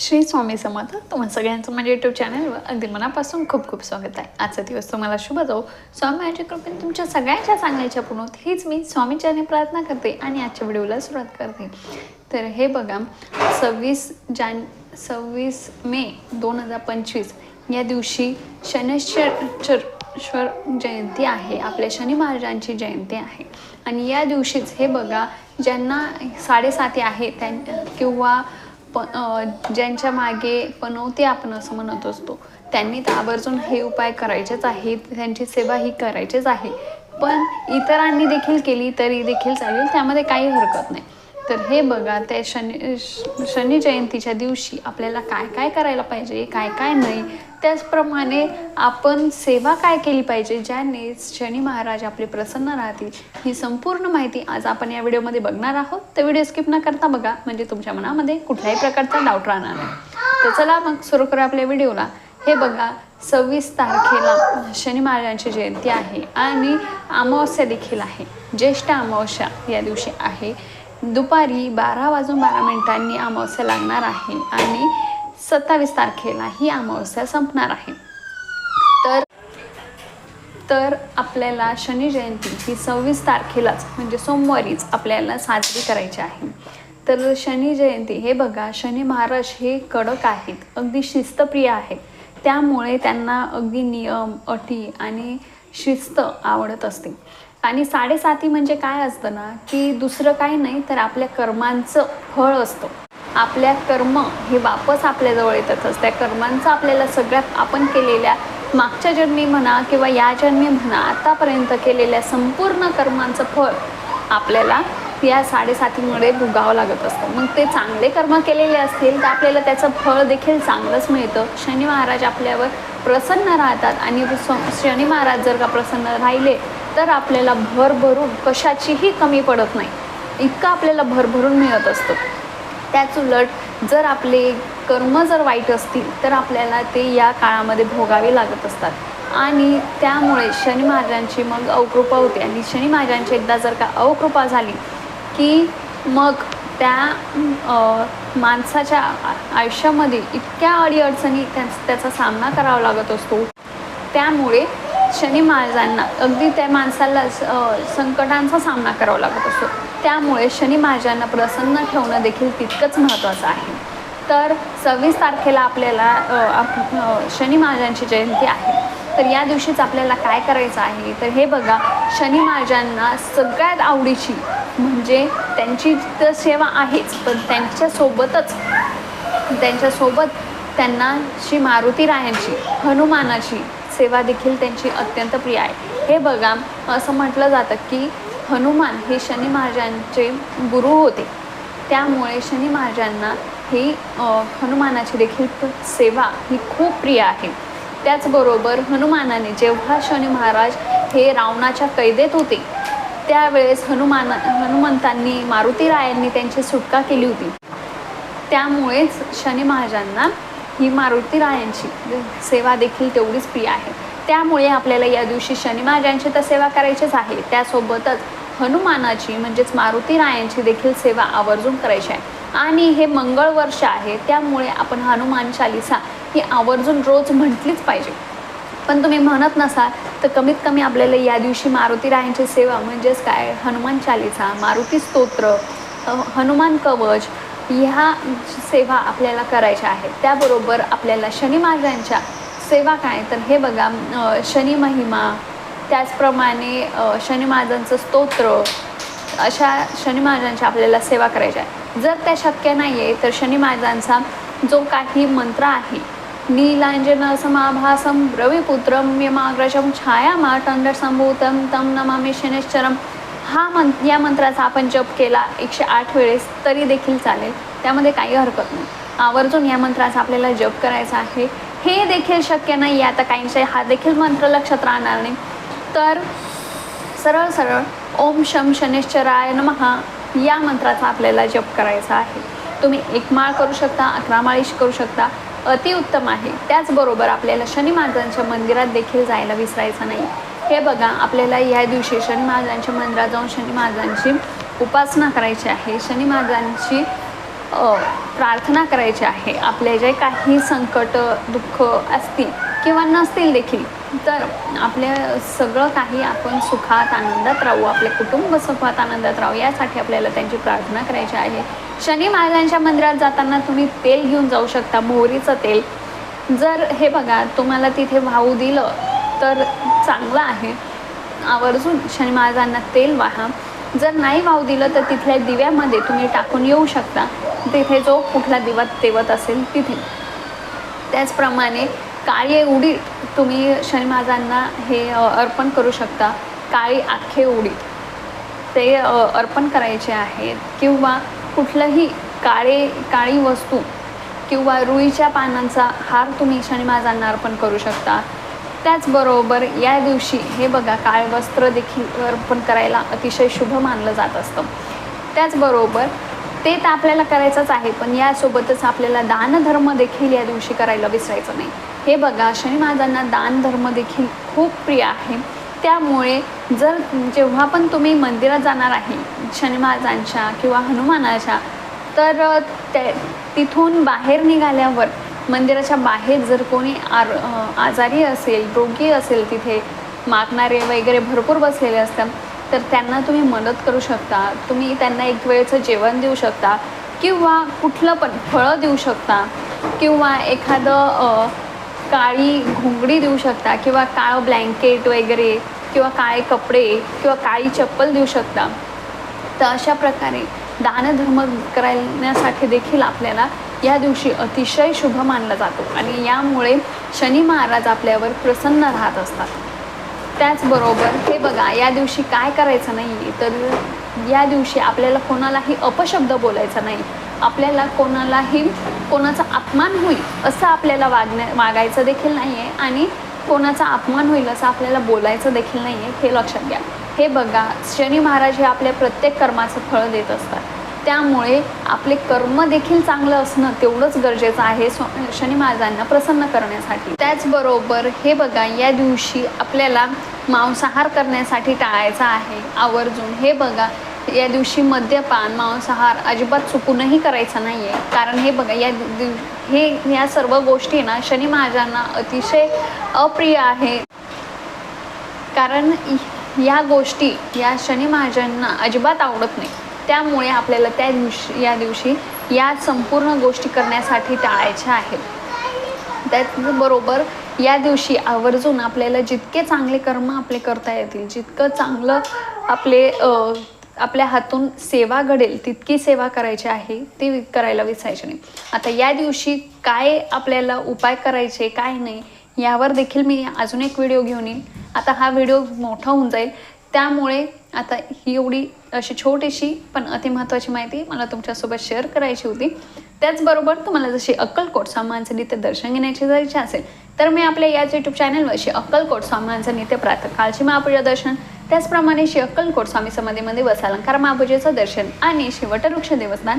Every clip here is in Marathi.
श्री स्वामी समर्थ. तुम्हाला सगळ्यांचं माझ्या यूट्यूब चॅनलवर अगदी मनापासून खूप खूप स्वागत आहे. आजचा दिवस तुम्हाला शुभ जाऊ स्वामीच्या कृपेने तुमच्या सगळ्यांच्या चांगल्याच्या पूर्ण हीच मी स्वामीच्याने प्रार्थना करते आणि आजच्या व्हिडिओला सुरुवात करते. तर हे बघा सव्वीस जान सव्वीस मे दोन हजार पंचवीस या दिवशी शनैश्वर जयंती आहे. आपल्या शनी महाराजांची जयंती आहे. आणि या दिवशीच हे बघा ज्यांना साडेसाती आहे त्यां किंवा प ज्यांच्या मागे पनवते आपण असं म्हणत असतो त्यांनी तर आवर्जून हे उपाय करायचेच आहेत त्यांची सेवा ही करायचीच आहे. पण इतरांनी देखील केली तरी देखील चालेल त्यामध्ये काही हरकत नाही. तर हे बघा त्या शनी श- शनी जयंतीच्या दिवशी आपल्याला काय काय करायला पाहिजे काय काय नाही त्याचप्रमाणे आपण सेवा काय केली पाहिजे ज्याने शनी महाराज आपले प्रसन्न राहतील ही संपूर्ण माहिती आज आपण या व्हिडिओमध्ये बघणार आहोत. तर व्हिडिओ स्किप न करता बघा म्हणजे तुमच्या मनामध्ये कुठल्याही प्रकारचा डाऊट राहणार नाही. तर चला मग सुरू करू आपल्या व्हिडिओला. हे बघा सव्वीस तारखेला शनी महाराजांची जयंती आहे आणि अमावस्या देखील आहे. ज्येष्ठ अमावस्या या दिवशी आहे. दुपारी बारा वाजून बारा मिनिटांनी अमावस्या लागणार आहे आणि सत्तावीस तारखेला ही अमावस्या संपणार आहे. तर तर आपल्याला शनी जयंती ही सव्वीस तारखेलाच म्हणजे सोमवारीच आपल्याला साजरी करायची आहे. तर शनी जयंती हे बघा शनी महाराज हे कडक आहेत अगदी शिस्तप्रिय आहेत. त्यामुळे त्यांना अगदी नियम अटी आणि शिस्त आवडत असते. आणि साडेसाती म्हणजे काय असतं ना की दुसरं काही नाही तर आपल्या कर्मांचं फळ असतं. आपल्या कर्म हे वापस आपल्याजवळ येतातच त्या कर्मांचं आपल्याला सगळ्यात आपण केलेल्या मागच्या जन्मी म्हणा किंवा या जन्मी म्हणा आतापर्यंत केलेल्या संपूर्ण कर्मांचं फळ आपल्याला या साडेसातीमुळे भोगावं लागत असतं. मग ते चांगले कर्म केलेले असतील तर आपल्याला त्याचं फळ देखील चांगलंच मिळतं. शनी महाराज आपल्यावर प्रसन्न राहतात आणि स- शनी महाराज जर का प्रसन्न राहिले तर आपल्याला भरभरून कशाचीही कमी पडत नाही. इतकं आपल्याला भरभरून मिळत असतं. त्याच उलट जर आपले कर्म जर वाईट असतील तर आपल्याला ते या काळामध्ये भोगावे लागत असतात. आणि त्यामुळे शनी महाराजांची मग अवकृपा होते. आणि शनी महाराजांची एकदा जर का अवकृपा झाली की मग त्या माणसाच्या आयुष्यामध्ये इतक्या अडीअडचणी त्या त्याचा सामना करावा लागत असतो. त्यामुळे शनी महाराजांना अगदी त्या माणसाला स- संकटांचा सामना करावा लागत असतो. त्यामुळे शनी महाराजांना प्रसन्न ठेवणं देखील तितकंच महत्त्वाचं आहे. तर सव्वीस तारखेला आपल्याला शनी महाराजांची जयंती आहे. तर या दिवशीच आपल्याला काय करायचं आहे? तर हे बघा शनी महाराजांना सगळ्यात आवडीची म्हणजे त्यांची तर सेवा आहेच पण त्यांच्यासोबतच त्यांच्यासोबत त्यांना श्री मारुती रायांची हनुमानाची सेवा देखील त्यांची अत्यंत प्रिय आहे. हे बघा असं म्हटलं जातं की हनुमान हे शनी महाराजांचे गुरु होते. त्यामुळे शनी महाराजांना ही हनुमानाची देखील सेवा ही खूप प्रिय आहे. त्याचबरोबर हनुमानाने जेव्हा शनी महाराज हे रावणाच्या कैदेत होते त्यावेळेस हनुमान हनुमंतांनी मारुतीरायांनी त्यांची सुटका केली होती. त्यामुळेच शनी महाराजांना ही मारुती रायांची सेवा देखील तेवढीच प्रिय आहे. त्यामुळे आपल्याला या दिवशी शनी महाराजांची तर सेवा करायचीच आहे. त्यासोबतच हनुमानाची म्हणजेच मारुती रायांची देखील सेवा आवर्जून करायची आहे. आणि हे मंगळ वर्ष आहे त्यामुळे आपण हनुमान चालिसा ही आवर्जून रोज म्हटलीच पाहिजे. पण तुम्ही म्हणत नसाल तर कमीत कमी आपल्याला या दिवशी मारुती रायांची सेवा म्हणजेच काय? हनुमान चालिसा मारुती स्तोत्र हनुमान कवच ह्या सेवा आपल्याला करायच्या आहेत. त्याबरोबर आपल्याला शनी महाराजांच्या सेवा काय? तर हे बघा शनी महिमा त्याचप्रमाणे शनी महाराजांचं स्तोत्र अशा शनी महाराजांची आपल्याला सेवा करायची आहे. जर त्या शक्य नाही आहे तर शनी महाराजांचा जो काही मंत्र आहे नीलांजन समाभासम रविपुत्रम यमाग्रजम छायामाटंड संभूतम तम नमामि शनेश्चरम हा मं या मंत्राचा आपण जप केला एकशे आठ वेळेस तरी देखील चालेल. त्यामध्ये काही हरकत नाही. आवर्जून या मंत्राचा आपल्याला जप करायचा आहे. हे देखील शक्य नाही आहे आता काहींचे हा देखील मंत्र लक्षात राहणार नाही. तर सरळ सरळ ओम शम शनेश्चराय नमहा या मंत्राचा आपल्याला जप करायचा आहे. तुम्ही एक माळ करू शकता अकरा माळीशी करू शकता. अतिउत्तम आहे. त्याचबरोबर आपल्याला शनी महाराजांच्या मंदिरात देखील जायला विसरायचं नाही. हे बघा आपल्याला या दिवशी शनी महाराजांच्या मंदिरात जाऊन शनी महाराजांची उपासना करायची आहे. शनी महाराजांची प्रार्थना करायची आहे. आपले जे काही संकट दुःख असतील किंवा नसतील देखील तर आपल्या सगळं काही आपण सुखात आनंदात राहू आपले कुटुंब सुखात आनंदात राहू यासाठी आपल्याला त्यांची प्रार्थना करायची आहे. शनी महाराजांच्या मंदिरात जाताना तुम्ही तेल घेऊन जाऊ शकता मोहरीचं तेल. जर हे बघा तुम्हाला तिथे वाहू दिलं तर चांगलं आहे. आवर्जून शनी महाराजांना तेल वाहा. जर नाही वाहू दिलं तर तिथल्या दिव्यामध्ये तुम्ही टाकून येऊ शकता. तिथे जो कुठला दिवा तेवत असेल तिथे. त्याचप्रमाणे काळी उडीद तुम्ही शनी महाराजांना हे अर्पण करू शकता. काळी आखे उडीद ते अर्पण करायचे आहेत. किंवा कुठलंही काळे काळी वस्तू किंवा रुईच्या पानांचा हार तुम्ही शनी महाराजांना अर्पण करू शकता. त्याचबरोबर या दिवशी हे बघा काळे वस्त्र देखील अर्पण करायला अतिशय शुभ मानलं जात असतं. त्याचबरोबर ते तर आपल्याला करायचंच आहे पण यासोबतच आपल्याला दानधर्म देखील या दिवशी करायला विसरायचं नाही. हे बघा शनी महाराजांना दानधर्म देखील खूप प्रिय आहे. त्यामुळे जर जेव्हा पण तुम्ही मंदिरात जाणार आहे शनी महाराजांच्या किंवा हनुमानाच्या तर त्या तिथून बाहेर निघाल्यावर मंदिराच्या बाहेर जर कोणी आर आजारी असेल रोगी असेल तिथे मागणारे वगैरे भरपूर बसलेले असतात तर त्यांना तुम्ही मदत करू शकता तुम्ही त्यांना एक वेळचं जेवण देऊ शकता किंवा कुठलं पण फळं देऊ शकता किंवा एखादं काळी घोंगडी देऊ शकता किंवा काळं ब्लँकेट वगैरे किंवा काळे कपडे किंवा काळी चप्पल देऊ शकता. तर अशा प्रकारे दानधर्म करण्यासाठी देखील आपल्याला या दिवशी अतिशय शुभ मानला जातो. आणि यामुळे शनी महाराज आपल्यावर प्रसन्न राहत असतात. त्याचबरोबर हे बघा या दिवशी काय करायचं नाही तर या दिवशी आपल्याला कोणालाही अपशब्द बोलायचा नाही. आपल्याला कोणालाही कोणाचा अपमान होईल असं आपल्याला वागण्या वागायचं देखील नाही आहे आणि कोणाचा अपमान होईल असं आपल्याला बोलायचं देखील नाही आहे हे लक्षात घ्या. हे बघा शनी महाराज हे आपल्या प्रत्येक कर्माचं फळ देत असतात. त्यामुळे आपले कर्म देखील चांगलं असणं तेवढंच गरजेचं आहे स्व शनी महाराजांना प्रसन्न करण्यासाठी. त्याचबरोबर हे बघा या दिवशी आपल्याला मांसाहार करण्यासाठी टाळायचा आहे आवर्जून. हे बघा या दिवशी मद्यपान मांसाहार अजिबात चुकूनही करायचा नाही आहे कारण हे बघा या दिव हे या सर्व गोष्टी ना शनी महाराजांना अतिशय अप्रिय आहे. कारण या गोष्टी या शनी महाराजांना अजिबात आवडत नाही. त्यामुळे आपल्याला त्या दिवशी या दिवशी या संपूर्ण गोष्टी करण्यासाठी टाळायच्या आहेत. त्याचबरोबर या दिवशी आवर्जून आपल्याला जितके चांगले कर्म आपले करता येतील जितकं चांगलं आपले आपल्या हातून सेवा घडेल तितकी सेवा करायची आहे ती करायला विसायची नाही. आता या दिवशी काय आपल्याला उपाय करायचे काय नाही यावर देखील मी अजून एक व्हिडिओ घेऊन येईन. आता हा व्हिडिओ मोठा होऊन जाईल. त्यामुळे आता ही एवढी अशी छोटीशी पण अतिमहत्त्वाची माहिती मला तुमच्यासोबत शेअर करायची होती. त्याचबरोबर तुम्हाला जशी अक्कलकोट स्वामींचं नित्य दर्शन घेण्याची जर इच्छा असेल तर मी आपल्या याच यूट्यूब चॅनलवर श्री अक्कलकोट स्वामींचं नित्य प्रातःकाळची महापूजा दर्शन त्याचप्रमाणे श्री अक्कलकोट स्वामी समाधीमध्ये वसालंकार महापूजेचं दर्शन आणि श्री वटवृक्ष देवस्थान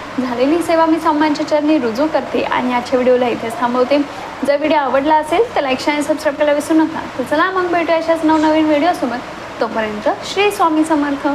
झालेली सेवा मी सम्मानच्या चरणी रुजू करते आणि आजच्या व्हिडिओला इथेच थांबवते. जर व्हिडिओ आवडला असेल तर लाईक आणि सबस्क्राईब करायला विसरू नका. तर चला मग भेटूया अशाच नवनवीन व्हिडिओसोबत. तोपर्यंत श्री स्वामी समर्थ.